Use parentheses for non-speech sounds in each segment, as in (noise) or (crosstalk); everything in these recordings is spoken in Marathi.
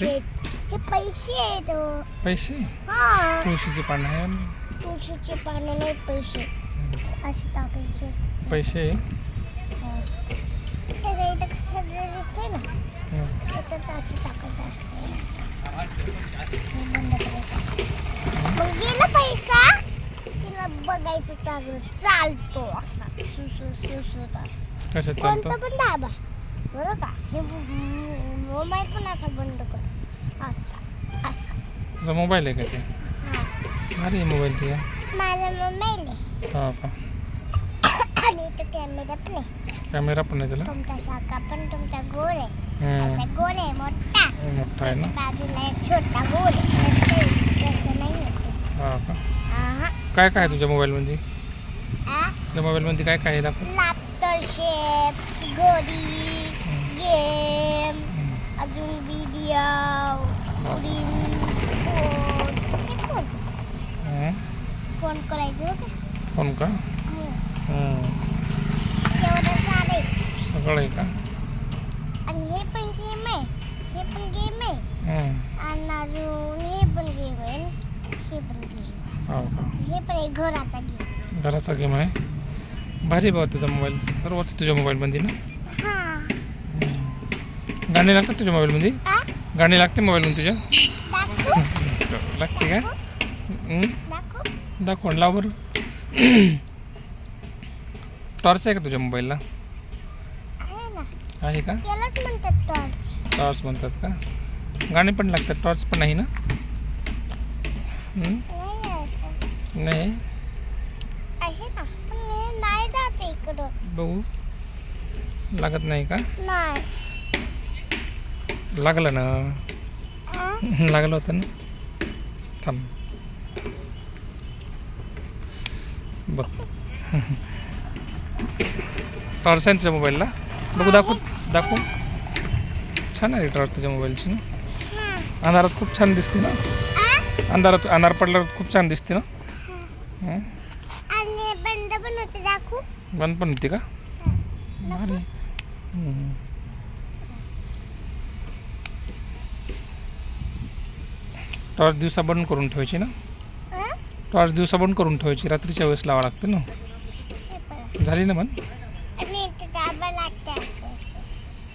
हे पैसे आहेत हो. पैसे हा तुळशीचे पानं आहे तुळशीचे पानं नाही पैसे असे टाकायचे असतात. पैसे हा. हे काय इथं कसं दिसतंय ना हं. त्याच्यात असं टाकायचं असतं हे बंद करायचं. मग गेला पैसा तिला बघायचं चालू चालतो असा सु सु सु सु चालतो. कशात चालतं कोणतं पण दाबा बरं का हे मोबाईल पण असा बंद कर असा असा. तुझा मोबाईल आहे का ते? हा. अरे मोबाईल तुझा. माझा मोबाईल आहे. हा का? आणि इथं कॅमेरा पण आहे. कॅमेरा पण आहे त्याला? तुमचा शाखा पण तुमचा गोल आहे. असा गोल आहे मोठा. मोठा आहे ना? बाजूला एक छोटा गोल आहे. तसं- तसं नाही आहे. हा का? आहा. काय काय आहे तुझ्या मोबाईलमध्ये आ? तुझ्या मोबाईलमध्ये काय काय आहे दाखव. लाफ्टर शेप्स गोरी गेम. अजून व्हिडिओ फोन. करायचं फोन का? सगळं आहे का? आणि हे पण गेम आहे. हे पण गेम आहे. आणि अजून हे पण गेम आहे. हे पण गेम हो का? हे पण एक घराचा गेम घराचा गेम आहे. भारी बघ तुझा मोबाईल सर्वच तुझ्या मोबाईलमध्ये ना. गाणी लागतात तुझ्या मोबाईलमध्ये? गाणी लागते मोबाईलमध्ये तुझ्या? लागते का? हं? दाखवू लाव बरं. (clears throat) टॉर्च आहे का तुझ्या मोबाईलला? आहे का? टॉर्च म्हणतात का? गाणे पण लागतात टॉर्च पण नाही ना? नाही. आहे. ना नाही बघू. लागत नाही का? नाही. लागलं ना? लागलं होतं ना? थांब. बघ टॉर्च आहे तुझ्या मोबाईलला बघू दाखव दाखव. छान आहे टॉर्च तुझ्या मोबाईलची ना. अंधारात खूप छान दिसते ना? अंधारात अंधार पडल्यावर खूप छान दिसते ना? आणि बंद पण होते दाखवू. बंद पण होती का? टॉर्च दिवसा बंद करून ठेवायची ना? टॉर्च दिवसा बंद करून ठेवायची रात्रीच्या वेळेस लावा लागते ना पण. झाली ना.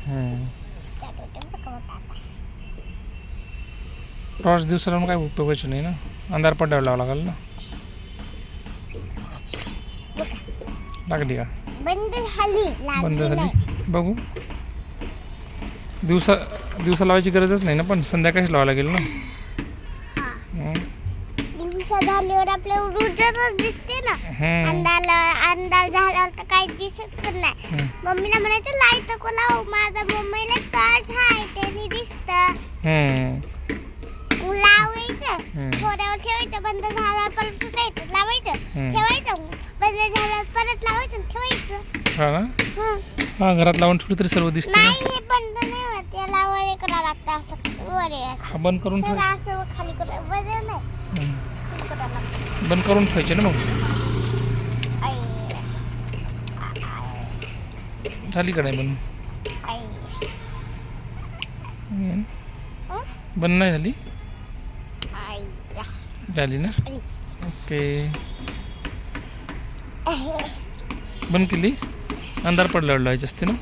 हं. डाबा. टॉर्च दिवसा लावून काय उपयोगाची नाही ना अंधार पडल्यावर लावा लागेल ना. लागली का बंद झाली बंद. झाली बघू दिवसा दिवसा लावायची गरजच नाही ना पण संध्याकाळीच लावावं लागेल ना. दिवसा झाल्यावर आपल्या रुजतच दिसते ना. हं. अंधार झाल्यावर तर काही दिसत पण नाही. मम्मीला म्हणायचं लाइट नको लावू माझा मम्मीला टॉर्च आहे त्याने दिसत. हं. लावायचं. थोड्यावर ठेवायचं बंद झाल्यावर परत उठायचं लावायचं. ठेवायचं. बंद झाल्यावर परत लावायचं ठेवायचं. हा हं. हा घरात लावून ठेवलं तरी सर्व दिसते नाही हे बंद नाही होत. याला वर करावं लागतं असं. वर असं. बंद करून असं खाली करा वर नाही. बंद करून ठेवायचे ना मग. झाली का नाही बंद? बंद नाही झाली? झाली ना? ओके. बंद केली? अंधार पडल्यावर लावायची असते ना?